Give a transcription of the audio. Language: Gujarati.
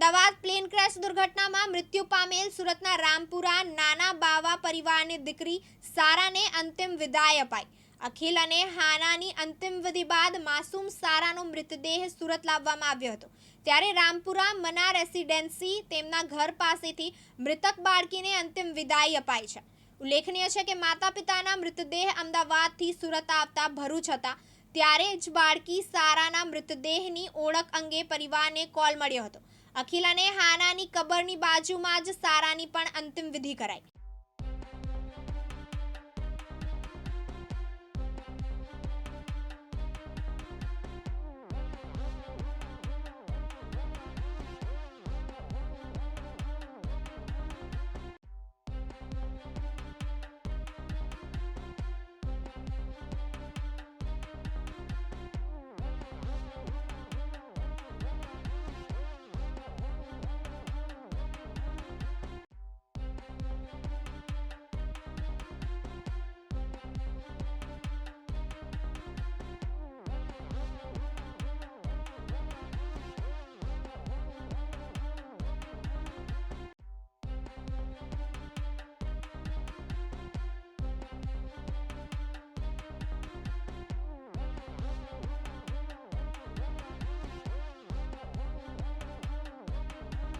અમદાવાદ પ્લેન ક્રેશ દુર્ઘટનામાં મૃત્યુ પામેલ સુરતના રામપુરા નાના બાવા પરિવારની દીકરી સારાને અંતિમ વિદાય અપાઈ. અખિલ અને હાનાની અંતિમ વિધિ બાદ માસૂમ સારાનો મૃતદેહ સુરત લાવવામાં આવ્યો હતો. ત્યારે રામપુરા મના રેસિડેન્સી તેમના ઘર પાસેથી મૃતક બાળકીને અંતિમ વિદાય અપાઈ છે. ઉલ્લેખનીય છે કે માતા પિતાના મૃતદેહ અમદાવાદથી સુરત આવતા ભરૂચ હતા. ત્યારે જ બાળકી સારાના મૃતદેહની ઓળખ અંગે પરિવારને કોલ મળ્યો હતો. અખિલ અને હાનાની કબરની બાજુમાં જ સારાની પણ અંતિમ વિધિ કરાઈ.